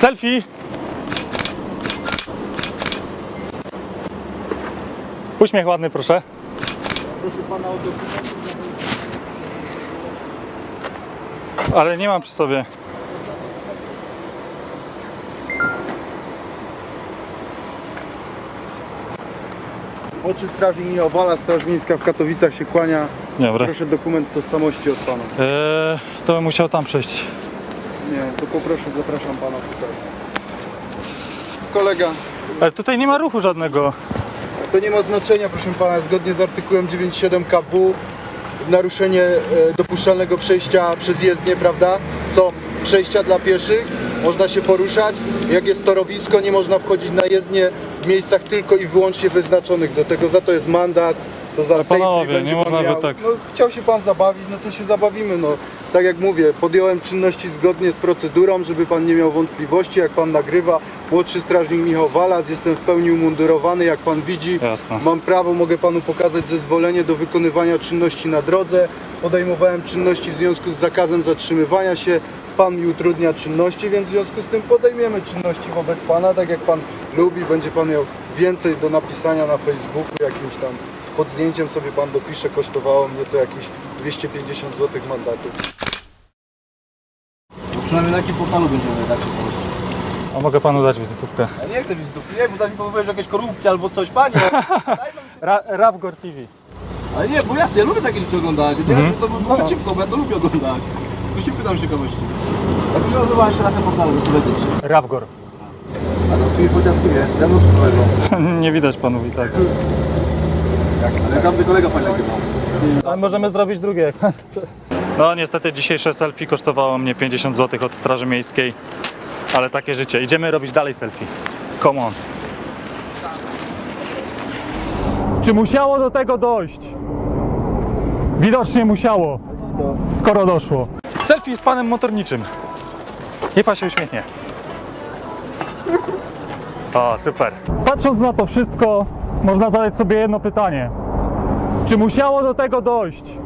Selfie! Uśmiech ładny, proszę. Proszę pana o dokumenty. Ale nie mam przy sobie. Oczy Straży Michał Wala, Straż Miejska w Katowicach się kłania. Dobra. Proszę dokument tożsamości od pana. Eee, to bym musiał tam przejść. Nie, to poproszę, zapraszam pana tutaj. Kolega, Ale tutaj nie ma ruchu żadnego. to nie ma znaczenia, proszę pana, zgodnie z artykułem 97 KW naruszenie e, dopuszczalnego przejścia przez jezdnię, prawda? Są przejścia dla pieszych, można się poruszać. Jak jest torowisko, nie można wchodzić na jezdnię w miejscach tylko i wyłącznie wyznaczonych. Do tego za to jest mandat. To za Ale safety panowie, będzie nie pan można by miał. tak- No, chciał się pan zabawić, no to się zabawimy. No. Tak jak mówię, podjąłem czynności zgodnie z procedurą, żeby pan nie miał wątpliwości. Jak pan nagrywa, młodszy strażnik Michał Walas, jestem w pełni umundurowany, jak pan widzi. Jasne. Mam prawo, mogę panu pokazać zezwolenie do wykonywania czynności na drodze. Podejmowałem czynności w związku z zakazem zatrzymywania się. Pan mi utrudnia czynności, więc w związku z tym podejmiemy czynności wobec pana, tak jak pan lubi. Będzie pan miał więcej do napisania na Facebooku, jakimś tam pod zdjęciem sobie pan dopisze. Kosztowało mnie to jakieś 250 zł mandatu. No przynajmniej na jakim portalu będziemy się poruszać. A mogę panu dać wizytówkę. Ja nie chcę wizytówki, nie, bo mi powiesz, że jakaś korupcja albo coś, panie. Daj pan się... Ra Rawgor TV. Ale nie, bo jasne, ja lubię takie rzeczy oglądać. Ja to bym przeciwko, bo ja to lubię oglądać. Tu się pytam ciekawości. Jak to się nazywa jeszcze raz na portalu, by sobie wiedzieć? Rawgor. A na swoim podjazkiem jest, ja bym przykłego. nie widać panu i tak. Ale każdy kolega fajnie nagrywał. Ale możemy zrobić drugie. jak pan chce. No niestety dzisiejsze selfie kosztowało mnie 50 zł od Straży Miejskiej. Ale takie życie. Idziemy robić dalej selfie. Come on. Czy musiało do tego dojść? Widocznie musiało. Skoro doszło. Selfie z panem motorniczym. Niech pan się uśmiechnie. O, super. Patrząc na to wszystko, można zadać sobie jedno pytanie. Czy musiało do tego dojść?